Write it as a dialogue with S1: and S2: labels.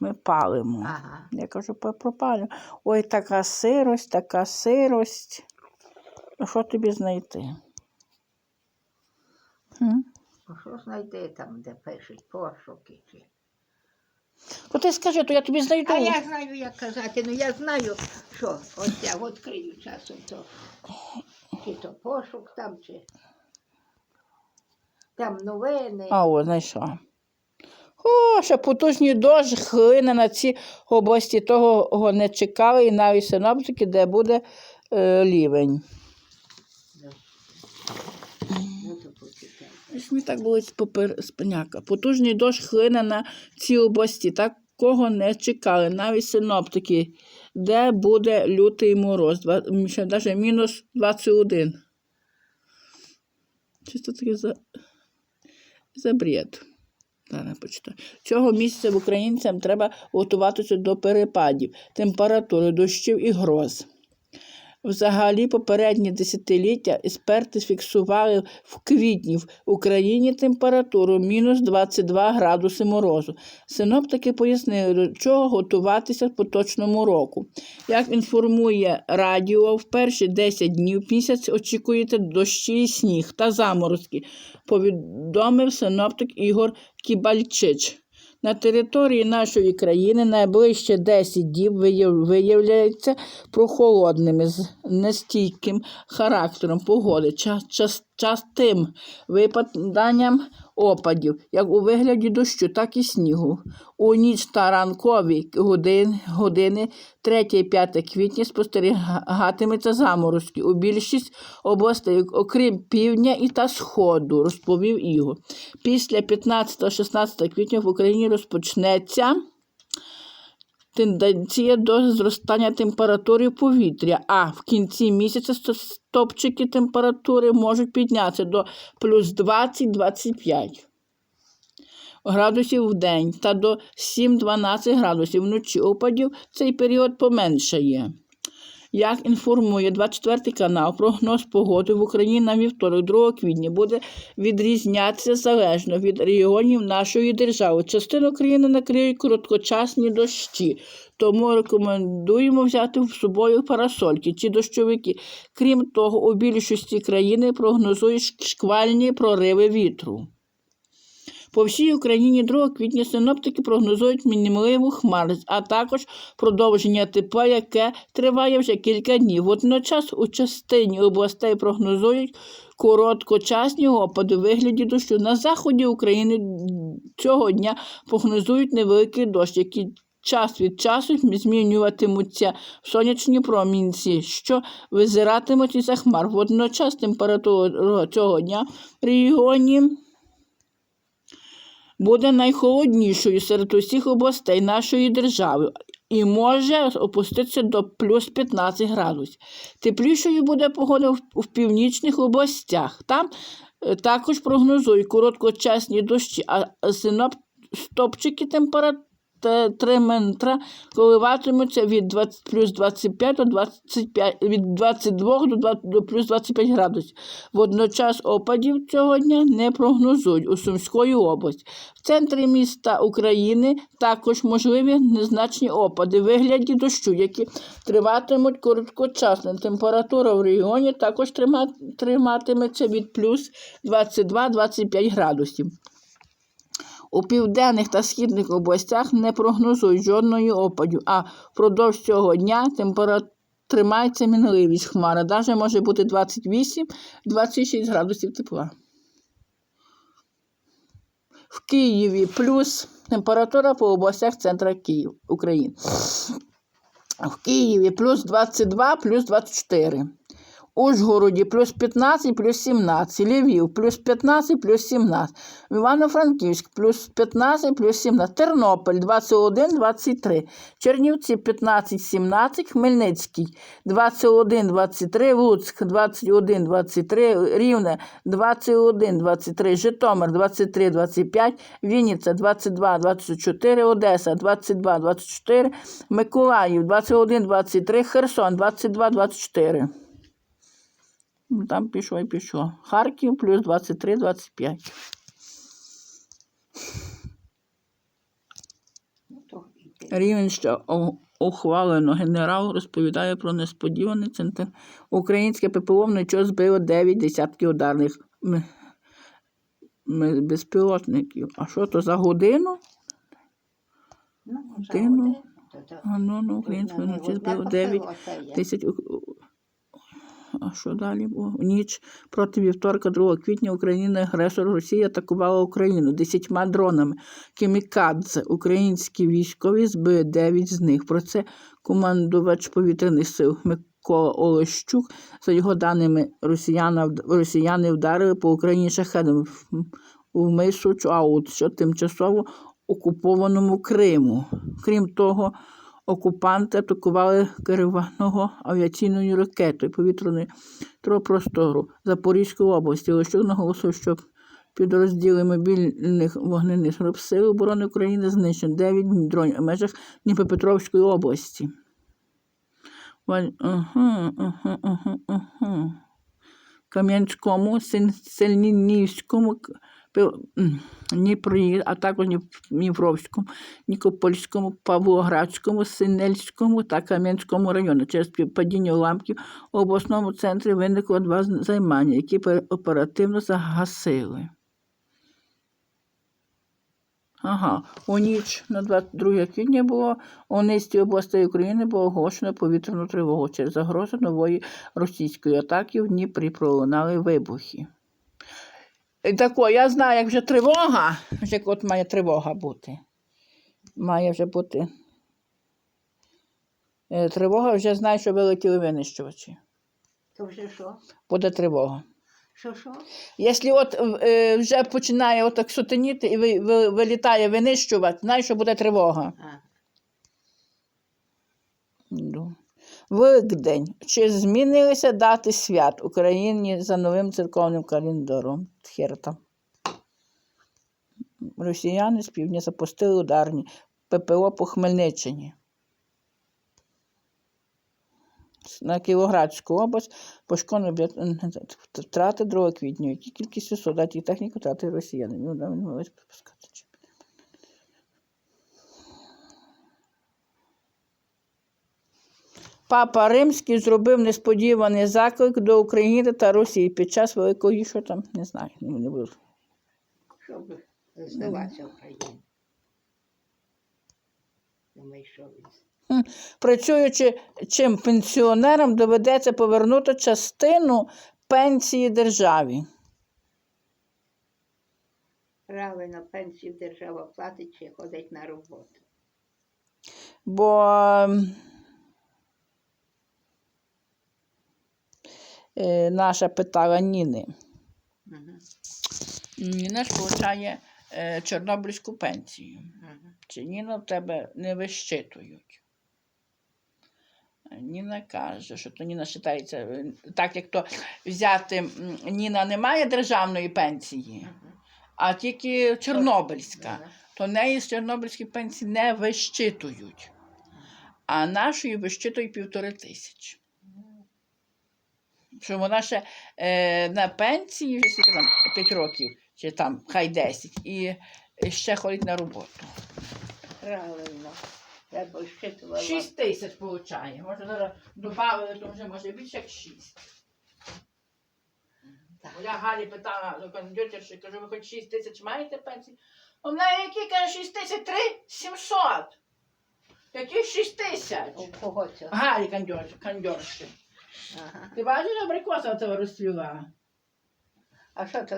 S1: Ми палимо.
S2: Ага.
S1: Я кажу, «По- пропалюємо. Ой, така сирость, така сирость. Ну, що тобі знайти?
S2: Ну, Що знайти там, де пишуть пошуки? Чи...
S1: То ти скажи, то я тобі знайду.
S2: А я знаю, як казати. Ну я знаю, що ось я відкрию часом то. Чи то пошук там, чи там новини.
S1: А, о, знайшла. О, ще потужний дощ хлине на ці області. Того не чекали і навіть синоптики, де буде е, лівень. Мені так болить попер спиняка. Потужний дощ хлине на ці області. Такого не чекали. Навіть синоптики, де буде лютий мороз. Навіть мінус 21. Чисто таке за, за бред. Зараз почитаю. Цього місяця українцям треба готуватися до перепадів, температури, дощів і гроз. Взагалі, попередні десятиліття експерти фіксували в квітні в Україні температуру мінус 22 градуси морозу. Синоптики пояснили, до чого готуватися в поточному року. Як інформує радіо, в перші 10 днів місяць очікуєте дощі і сніг та заморозки, повідомив синоптик Ігор Кібальчич. На території нашої країни найближче 10 діб виявляється прохолодними з нестійким характером погоди, частим випаданням опадів, як у вигляді дощу, так і снігу. У ніч та ранкові години, години 3-5 квітня спостерігатиметься заморозки у більшість областей, окрім півдня і та сходу, розповів Ігор. Після 15-16 квітня в Україні розпочнеться тенденція до зростання температури повітря, а в кінці місяця стопчики температури можуть піднятися до плюс 20-25 градусів в день та до 7-12 градусів вночі опадів цей період поменшає. Як інформує 24 канал, прогноз погоди в Україні на вівторок, 2 квітня, буде відрізнятися залежно від регіонів нашої держави. Частину країни накриють короткочасні дощі, тому рекомендуємо взяти з собою парасольки чи дощовики. Крім того, у більшості країни прогнозують шквальні прориви вітру. По всій Україні 2 квітня синоптики прогнозують мінімливу хмарність, а також продовження тепла, яке триває вже кілька днів. Водночас у частині областей прогнозують короткочасні опади у вигляді дощу. На заході України цього дня прогнозують невеликий дощ, який час від часу змінюватимуться в сонячні промінці, що визиратимуть із хмар. Водночас температура цього дня в регіоні буде найхолоднішою серед усіх областей нашої держави і може опуститися до плюс 15 градусів. Теплішою буде погода в північних областях. Там е, також прогнозують короткочасні дощі, а синоптики температури. Три метра коливатимуться від 20, плюс 25 до 25, від 22 до, 20, до плюс 25 градусів. Водночас опадів цього дня не прогнозують у Сумської області. В центрі міста України також можливі незначні опади, вигляді дощу, які триватимуть короткочасно. Температура в регіоні також триматиметься від плюс 22-25 градусів. У південних та східних областях не прогнозують жодної опадів, а впродовж цього дня температура тримається мінливість хмара. Навіть може бути 28-26 градусів тепла. В Києві плюс температура по областях центра Київ, України. В Києві плюс 22, плюс 24. Ужгороді плюс 15, плюс 17, Львів плюс 15, плюс 17, Івано-Франківськ плюс 15, плюс 17, Тернопіль 21, 23, Чернівці 15, 17, Хмельницький 21, 23, Луцьк 21, 23, Рівне 21, 23, Житомир 23, 25, Вінниця 22, 24, Одеса 22, 24, Миколаїв 21, 23, Херсон 22, 24. Ну, Там пішло і пішло. Харків плюс 23, 25.
S2: Ну,
S1: Рівень, що ухвалено генерал, розповідає про несподіваний центр. Українське ППО вночі збило 9 десятків ударних безпілотників. А що то за годину?
S2: Ну,
S1: ну,
S2: годину,
S1: А ну, ну, українське
S2: Тут
S1: вночі збило 9
S2: посилося є.
S1: тисяч. А що далі було? У ніч проти вівторка, 2 квітня, Україна агресор Росія атакувала Україну десятьма дронами. Кімікадзе. Українські військові збили 9 з них. Про це командувач повітряних сил Микола Олещук. За його даними, росіяна, вд- росіяни вдарили по Україні шахедом в, в Мейсу Чаут, що тимчасово окупованому Криму. Крім того, окупанти атакували керованого авіаційною ракетою повітряної простору Запорізької області. Лещук наголосив, що підрозділи мобільних вогнених груп Сил оборони України знищено 9 дронів у межах Дніпропетровської області. Ага, ага, ага, ага. Кам'янському, Син- Дніпрі, а також Дніп- Дніпровському, Нікопольському, Павлоградському, Синельському та Кам'янському району. Через співпадіння уламків у обласному центрі виникло два займання, які оперативно загасили. Ага, у ніч на 22 квітня було у низці областей України було оголошено повітряну тривогу через загрозу нової російської атаки в Дніпрі пролунали вибухи. Тако, я знаю, як вже тривога, як от має тривога бути. Має вже бути. Е, Тривога вже знає, що вилетіли винищувачі.
S2: То вже що?
S1: Буде тривога.
S2: Що, що?
S1: Якщо от е, вже починає отак сутеніти і ви, ви, вилітає винищувач, знаєш, що буде тривога.
S2: А,
S1: Ну. Великдень. Чи змінилися дати свят Україні за новим церковним календаром? Тхерта. Росіяни з півдня запустили ударні ППО по Хмельниччині. На Кіровоградську область пошкодено б'є- втрати 2 квітня. Які кількістю солдатів і техніки втрати росіяни. Папа Римський зробив несподіваний заклик до України та Росії під час Великої, що там, не знаю, не, не буду.
S2: щоб здаватися Україні.
S1: Працюючи чим пенсіонерам доведеться повернути частину пенсії державі.
S2: Правильно, пенсію держава платить чи ходить на роботу.
S1: Бо е, наша питала Ніни.
S2: Угу.
S1: Ніна отримує е, Чорнобильську пенсію.
S2: Угу.
S1: Чи Ніна в тебе не вищитують? Ніна каже, що то Ніна вважається, е, так як то взяти, Ніна не має державної пенсії, а тільки Чорнобильська, то неї з Чорнобильської пенсії не вищитують. А нашої вищитують півтори тисячі. Що вона ще е, на пенсії вже скільки там 5 років, чи там хай 10, і ще ходить на роботу.
S2: Правильно. Я б щитувала.
S1: 6 тисяч получає. Може, зараз додали, то вже може більше як 6. Я Галі питала до кондитерші, кажу, ви хоч 6 тисяч маєте пенсії? У мене які каже 6 тисяч 3 700. Які 6 тисяч?
S2: У кого це?
S1: Галі кондитерші.
S2: Ага.
S1: Ти бачиш, абрикоса цього розцвіла?
S2: А що це